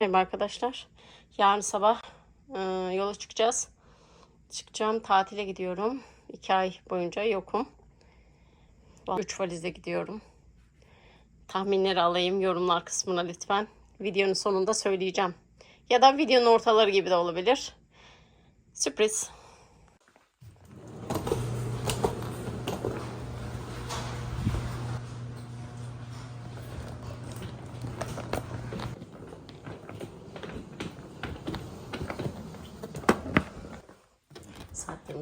Merhaba arkadaşlar. Yarın sabah e, yola çıkacağız. Çıkacağım. Tatile gidiyorum. İki ay boyunca yokum. Üç valizle gidiyorum. Tahminleri alayım yorumlar kısmına lütfen. Videonun sonunda söyleyeceğim. Ya da videonun ortaları gibi de olabilir. Sürpriz.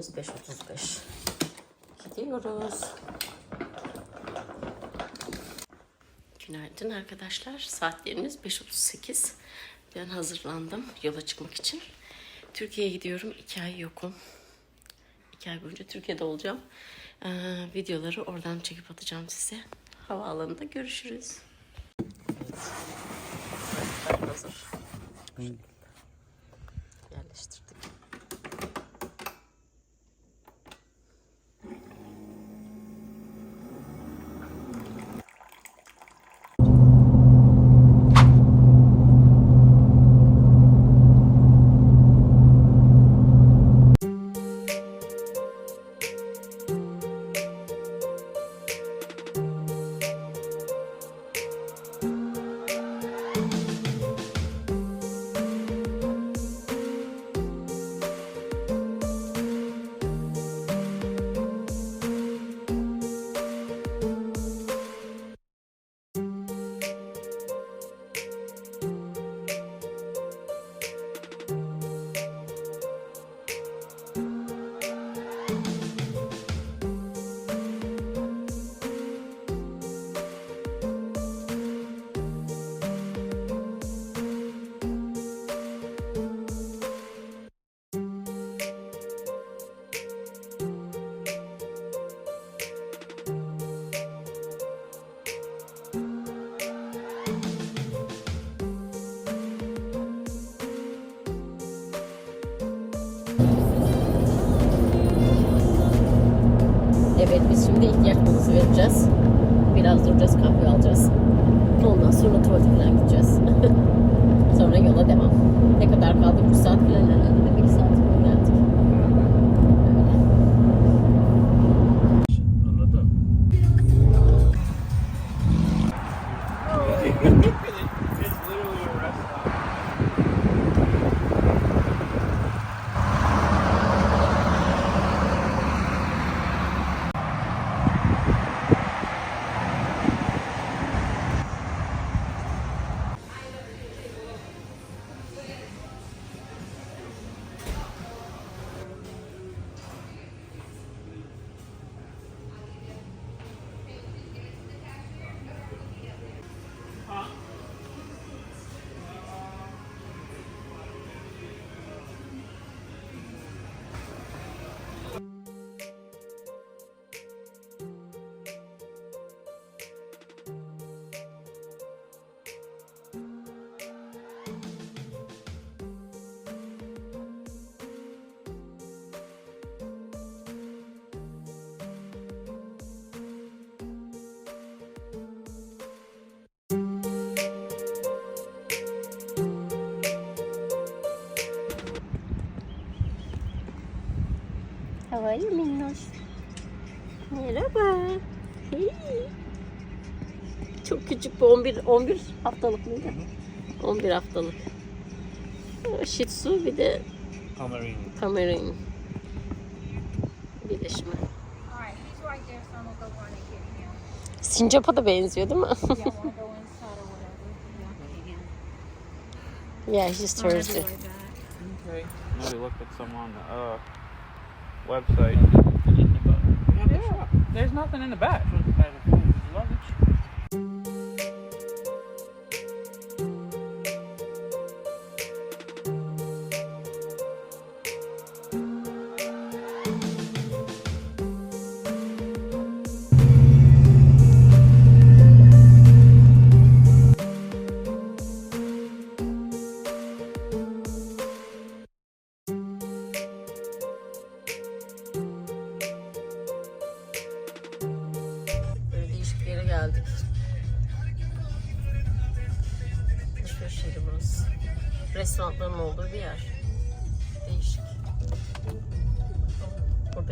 Saatlerimiz 5.35. Gidiyoruz. Günaydın arkadaşlar. Saatlerimiz 5.38. Ben hazırlandım yola çıkmak için. Türkiye'ye gidiyorum. İki ay yokum. İki ay boyunca Türkiye'de olacağım. Ee, videoları oradan çekip atacağım size. Havaalanında görüşürüz. Evet. Hazır. Yerleştirdik. Şimdi ihtiyaç vereceğiz. Biraz duracağız kahve alacağız. Ondan sonra tuvalete falan gideceğiz. sonra yola devam. Ne kadar kaldı? 3 saat You minnoş? Merhaba. Hey. Çok küçük bu 11 11 haftalık mıydı? 11 haftalık. Shih Tzu bir de get him. Sincap'a da benziyor değil mi? Yeah, he's Thursday. Okay. Maybe look at some on the uh, website. Yeah, there's nothing in the back.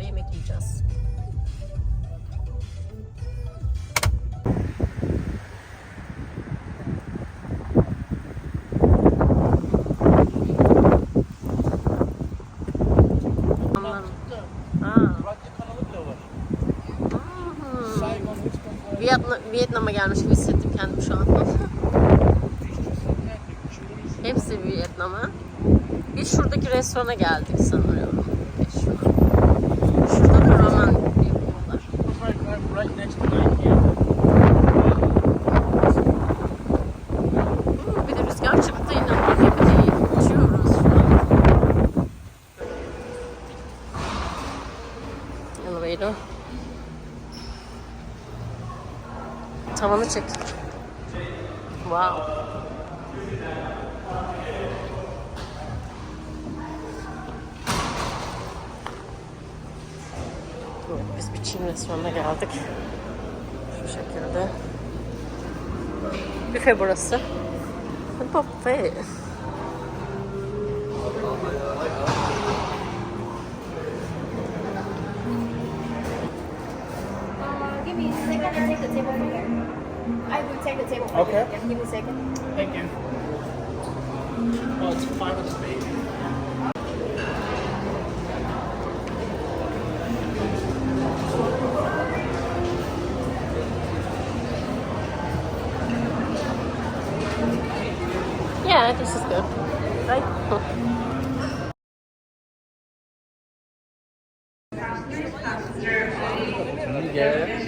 Express Vietnam, Vietnam'a gelmiş gibi hissettim kendimi şu an. Hepsi Vietnam'a. Biz şuradaki restorana geldik sanıyorum. Şu an. Şurada da ramen yapıyorlar. Right, right, right next to Nike. Hmm, bir de rüzgar çıktı yine gibi değil. Uçuyoruz şu an. Elevator. Tavanı çek. Wow. Biz bir Çin restoranına geldik. Şu şekilde. Büfe burası. Buffet. Give me a second. I take the table from here. I will take the table from Okay. here. Yeah, give me a second. Thank you. Oh, it's five of spades. Yeah, this is good. Right? Benim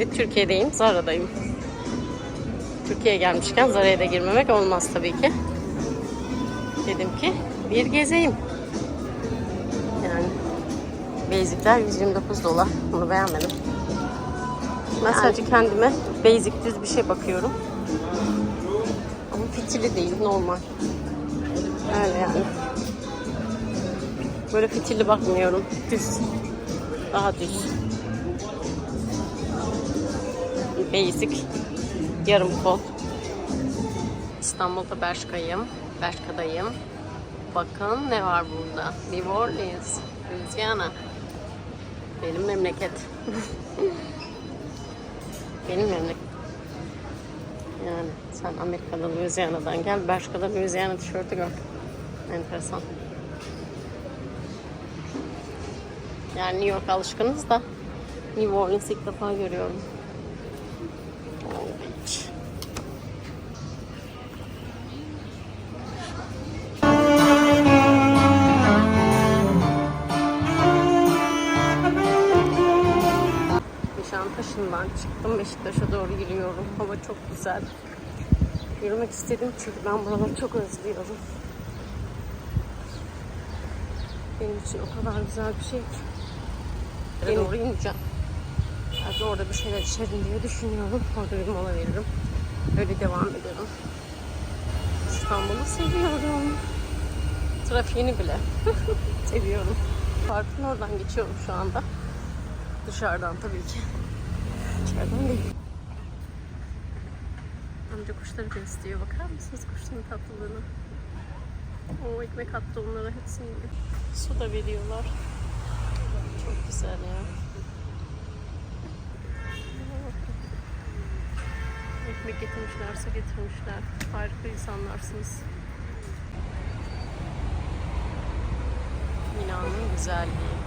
Şimdi Türkiye'deyim, Zara'dayım. Türkiye'ye gelmişken Zara'ya da girmemek olmaz tabii ki. Dedim ki bir gezeyim. Yani Basic'ler 129 dolar. Bunu beğenmedim. Ben sadece kendime basic düz bir şey bakıyorum. Ama fitili değil, normal. Öyle yani. Böyle fitilli bakmıyorum. Düz. Daha düz. Basic. Yarım kol. İstanbul'da Bershka'yım. Bershka'dayım. Bakın ne var burada. New Orleans, Louisiana. Benim memleket. Benim memleket. Yani sen Amerika'da Louisiana'dan gel, Bershka'da Louisiana tişörtü gör. Enteresan. Yani New York alışkınız da New Orleans ilk defa görüyorum. Beşiktaş'a doğru yürüyorum. Hava çok güzel. Yürümek istedim çünkü ben buraları çok özlüyorum. Benim için o kadar güzel bir şey ki. Ben doğru ineceğim. Belki orada bir şeyler içerim diye düşünüyorum. Orada bir mola veririm. Öyle devam ederim. İstanbul'u seviyorum. Trafiğini bile seviyorum. Parkın oradan geçiyorum şu anda. Dışarıdan tabii ki. İçeriden değil. Amca kuşları besliyor. Bakar mısınız kuşların tatlılığına? O ekmek attı onlara hepsini. Su da veriyorlar. Çok güzel ya. Ekmek getirmişler, su getirmişler. Harika insanlarsınız. Binanın güzelliği.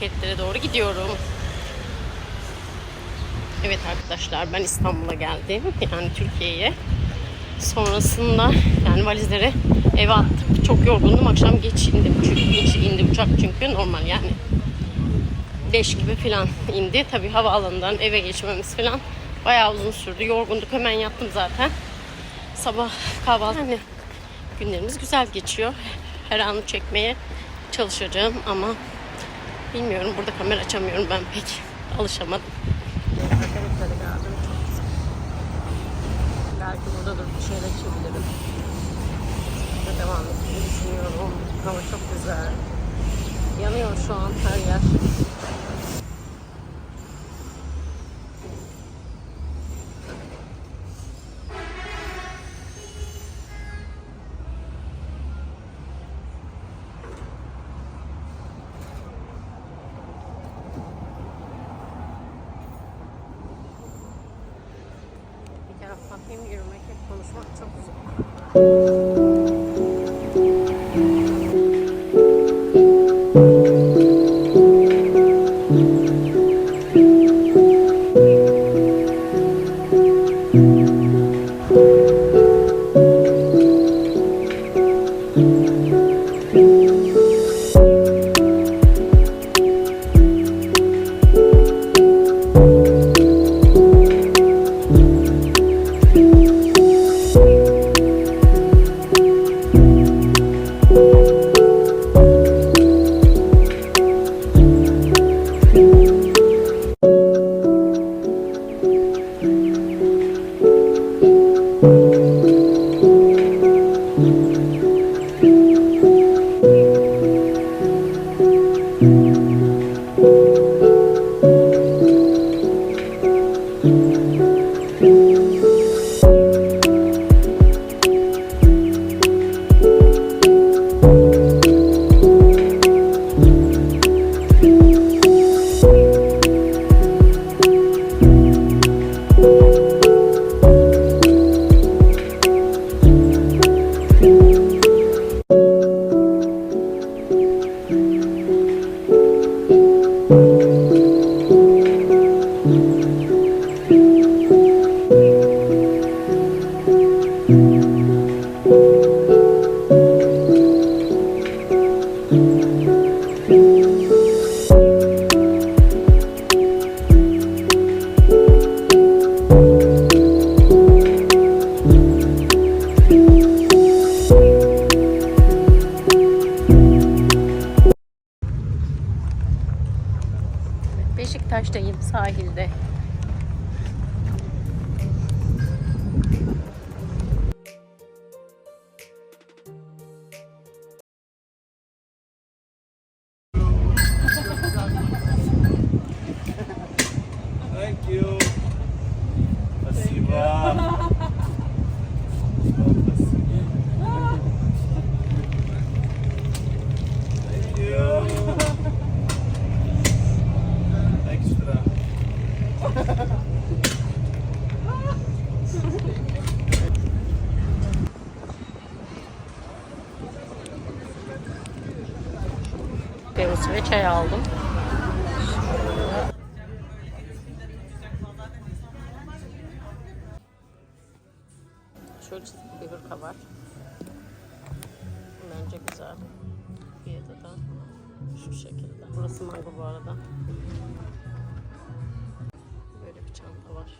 Paketlere doğru gidiyorum. Evet arkadaşlar ben İstanbul'a geldim. Yani Türkiye'ye. Sonrasında yani valizleri eve attık. Çok yorgundum. Akşam geç indim. Çünkü geç indi uçak çünkü normal yani. Leş gibi falan indi. Tabii havaalanından eve geçmemiz falan bayağı uzun sürdü. Yorgunduk. Hemen yattım zaten. Sabah kahvaltı. Yani günlerimiz güzel geçiyor. Her anı çekmeye çalışacağım ama bilmiyorum. Burada kamera açamıyorum ben pek. Alışamadım. Akaretlere geldim. Belki burada dur bir şeyler içebilirim. Burada devam etmeyi düşünüyorum. Hava çok güzel. Yanıyor şu an her yer. Sahilde. Şöyle çizgi bir hırka var. Bence güzel. Fiyatı da şu şekilde. Burası mango bu arada. Böyle bir çanta var.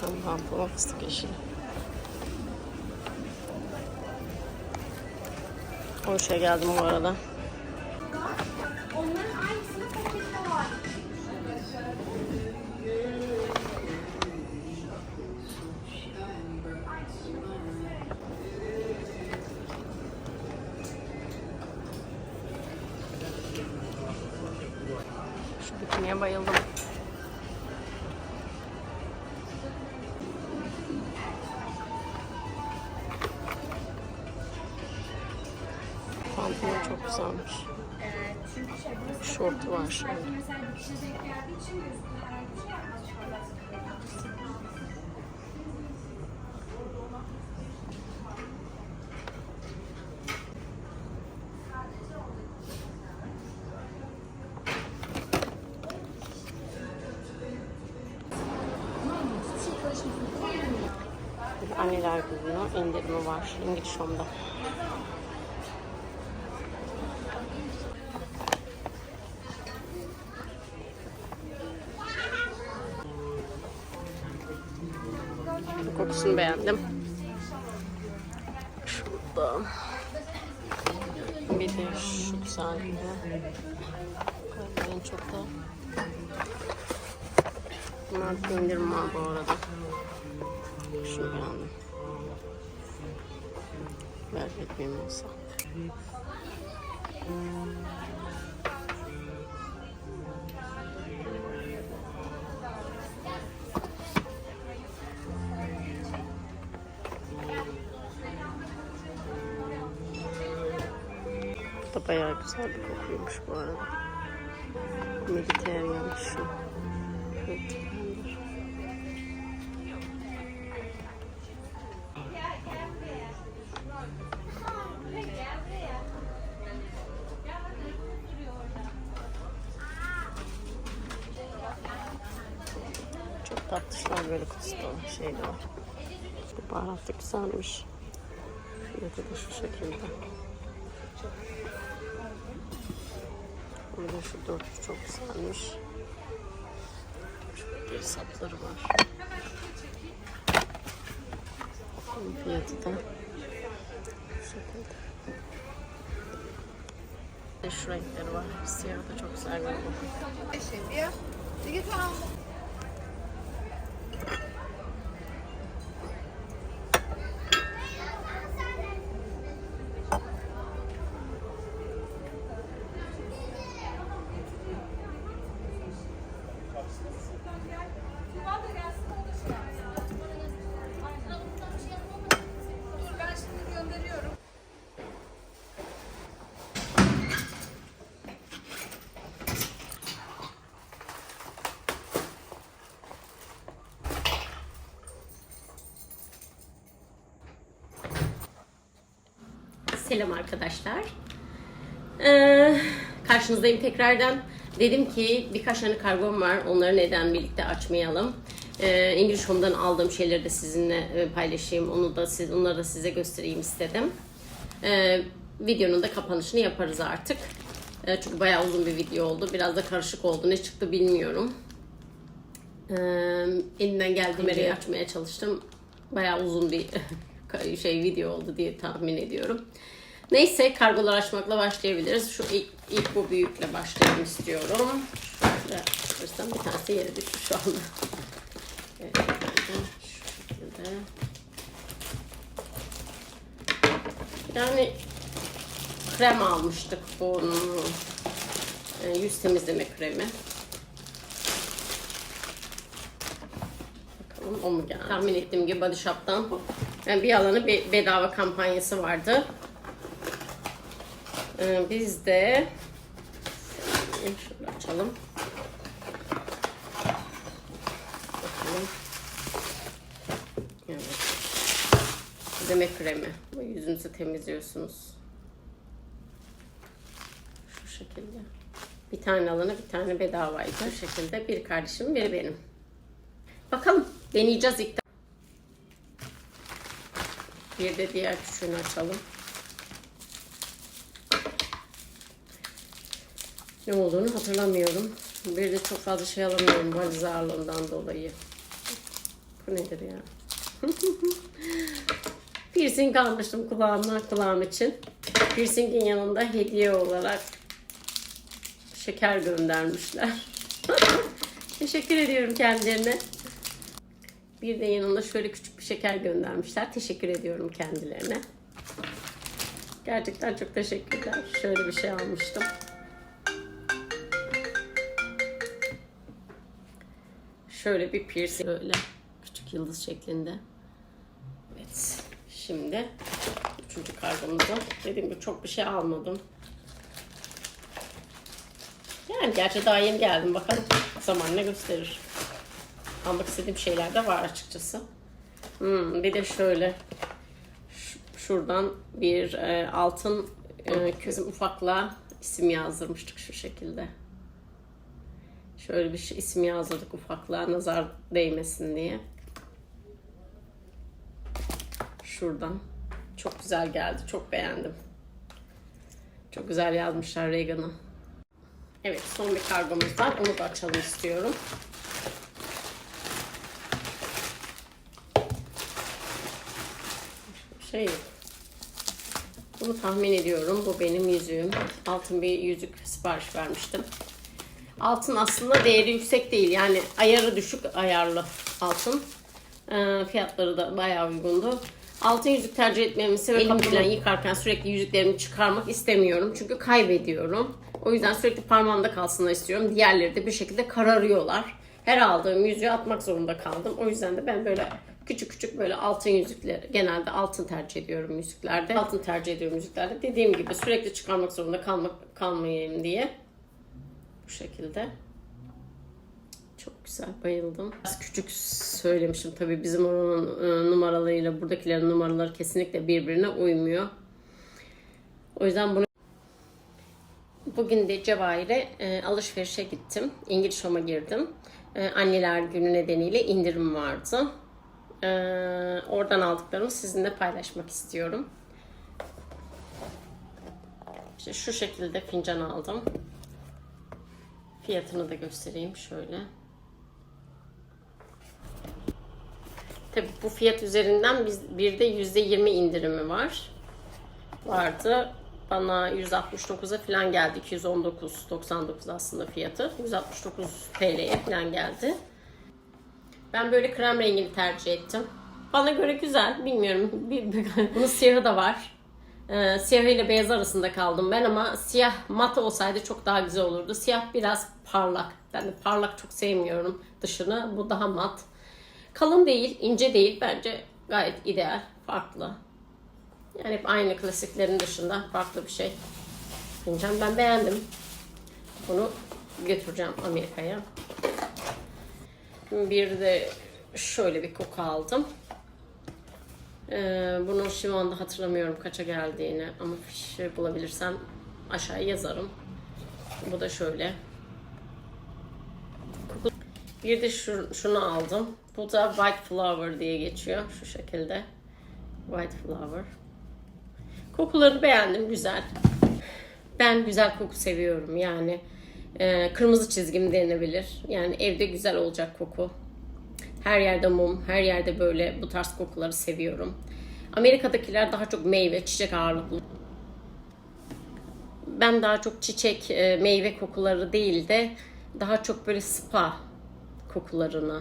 Keten pantolon fıstık yeşili. Hoş'a geldim bu arada. Günü indirimi var İngiliz Home'da. Velvet mimosa. Bu da bayağı güzel bir kokuymuş bu arada. Mediterranean şu. Bu baharat da güzelmiş. Fiyatı da şu şekilde. Burada şu dörtlü çok güzelmiş. Şurada bir sapları var. Bunun fiyatı da şu şekilde. Bir de Şu renkleri var. Siyah da çok güzel görünüyor. Selam arkadaşlar. Ee, karşınızdayım tekrardan. Dedim ki birkaç tane kargom var. Onları neden birlikte açmayalım. Ee, İngiliz Home'dan aldığım şeyleri de sizinle e, paylaşayım. Onu da siz, onları da size göstereyim istedim. Ee, videonun da kapanışını yaparız artık. Ee, çünkü bayağı uzun bir video oldu. Biraz da karışık oldu. Ne çıktı bilmiyorum. Ee, elimden geldiğince açmaya çalıştım. Bayağı uzun bir şey video oldu diye tahmin ediyorum. Neyse kargolar açmakla başlayabiliriz. Şu ilk, ilk bu büyükle başlayalım istiyorum. Şöyle bir tanesi yere düştü şu anda. Evet. Yani krem almıştık bunu. Yüz temizleme kremi. Bakalım o mu geldi? Tahmin ettiğim gibi Body Shop'tan yani bir alanı bedava kampanyası vardı. Ee, biz de şöyle açalım. Bakalım. Evet. Temizleme kremi. Bu yüzünüzü temizliyorsunuz. Şu şekilde. Bir tane alana bir tane bedavaydı. Bu şekilde bir kardeşim biri benim. Bakalım deneyeceğiz ilk. Bir de diğer küçüğünü açalım. Ne olduğunu hatırlamıyorum. Bir de çok fazla şey alamıyorum valiz ağırlığından dolayı. Bu nedir ya? Piercing almıştım kulağıma, kulağım için. Piercing'in yanında hediye olarak şeker göndermişler. Teşekkür ediyorum kendilerine. Bir de yanında şöyle küçük bir şeker göndermişler. Teşekkür ediyorum kendilerine. Gerçekten çok teşekkürler. Şöyle bir şey almıştım. Şöyle bir piercing böyle küçük yıldız şeklinde. Evet. Şimdi üçüncü kargomuza dediğim gibi çok bir şey almadım. Yani gerçi daha yeni geldim. Bakalım zaman ne gösterir. Almak istediğim şeyler de var açıkçası. Hmm, bir de şöyle şuradan bir e, altın e, közüm ufakla isim yazdırmıştık şu şekilde. Şöyle bir şey, isim yazdırdık ufaklığa nazar değmesin diye. Şuradan. Çok güzel geldi. Çok beğendim. Çok güzel yazmışlar Reagan'ı. Evet son bir kargomuz var. Onu da açalım istiyorum. Şey. Bunu tahmin ediyorum. Bu benim yüzüğüm. Altın bir yüzük sipariş vermiştim. Altın aslında değeri yüksek değil. Yani ayarı düşük ayarlı altın. Ee, fiyatları da bayağı uygundu. Altın yüzük tercih etmemin sebebi falan yıkarken sürekli yüzüklerimi çıkarmak istemiyorum. Çünkü kaybediyorum. O yüzden sürekli parmağımda kalsınlar istiyorum. Diğerleri de bir şekilde kararıyorlar. Her aldığım yüzüğü atmak zorunda kaldım. O yüzden de ben böyle küçük küçük böyle altın yüzükler genelde altın tercih ediyorum yüzüklerde. Altın tercih ediyorum yüzüklerde. Dediğim gibi sürekli çıkarmak zorunda kalmak kalmayayım diye. Bu şekilde. Çok güzel bayıldım. Biraz küçük söylemişim tabii bizim oranın e, numaralarıyla buradakilerin numaraları kesinlikle birbirine uymuyor. O yüzden bunu Bugün de Cevahir'e e, alışverişe gittim. İngiliz Home'a girdim. E, anneler günü nedeniyle indirim vardı. E, oradan aldıklarımı sizinle paylaşmak istiyorum. İşte şu şekilde fincan aldım. Fiyatını da göstereyim şöyle. Tabii bu fiyat üzerinden biz bir de %20 indirimi var. Vardı. Bana 169'a falan geldi. 219.99 aslında fiyatı. 169 TL'ye falan geldi. Ben böyle krem rengini tercih ettim. Bana göre güzel. Bilmiyorum. Bunun siyahı da var. Ee, siyah ile beyaz arasında kaldım ben ama siyah mat olsaydı çok daha güzel olurdu. Siyah biraz parlak. Ben de parlak çok sevmiyorum dışını. Bu daha mat. Kalın değil, ince değil. Bence gayet ideal, farklı. Yani hep aynı klasiklerin dışında farklı bir şey. Fincan ben beğendim. Bunu götüreceğim Amerika'ya. Bir de şöyle bir koku aldım. Ee, bunu şu anda hatırlamıyorum kaça geldiğini ama fişi bulabilirsem aşağıya yazarım. Bu da şöyle. Bir de şu, şunu aldım. Bu da White Flower diye geçiyor. Şu şekilde. White Flower. Kokuları beğendim. Güzel. Ben güzel koku seviyorum. Yani e, kırmızı çizgim denebilir. Yani evde güzel olacak koku. Her yerde mum, her yerde böyle bu tarz kokuları seviyorum. Amerika'dakiler daha çok meyve, çiçek ağırlıklı. Ben daha çok çiçek, e, meyve kokuları değil de daha çok böyle spa kokularını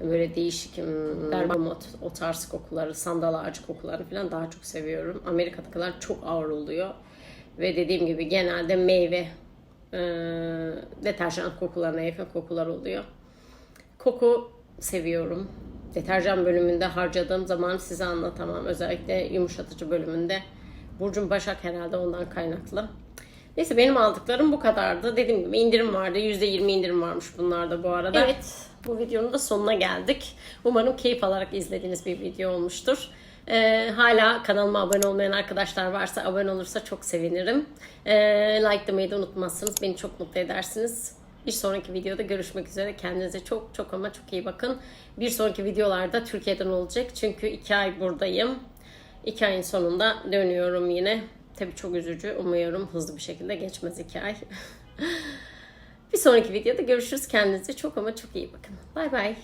böyle değişik hmm, bergamot o tarz kokuları, sandal ağacı kokuları falan daha çok seviyorum. Amerika'dakiler çok ağır oluyor. Ve dediğim gibi genelde meyve e, deterjan kokularına yakın kokular oluyor. Koku seviyorum. Deterjan bölümünde harcadığım zaman size anlatamam. Özellikle yumuşatıcı bölümünde. Burcum Başak herhalde ondan kaynaklı. Neyse benim aldıklarım bu kadardı. Dediğim gibi indirim vardı. %20 indirim varmış bunlarda bu arada. Evet bu videonun da sonuna geldik. Umarım keyif alarak izlediğiniz bir video olmuştur. Ee, hala kanalıma abone olmayan arkadaşlar varsa abone olursa çok sevinirim. Ee, likelamayı da unutmazsınız. Beni çok mutlu edersiniz. Bir sonraki videoda görüşmek üzere. Kendinize çok çok ama çok iyi bakın. Bir sonraki videolarda Türkiye'den olacak. Çünkü iki ay buradayım. İki ayın sonunda dönüyorum yine. Tabii çok üzücü. Umuyorum hızlı bir şekilde geçmez iki ay. bir sonraki videoda görüşürüz. Kendinize çok ama çok iyi bakın. Bay bay.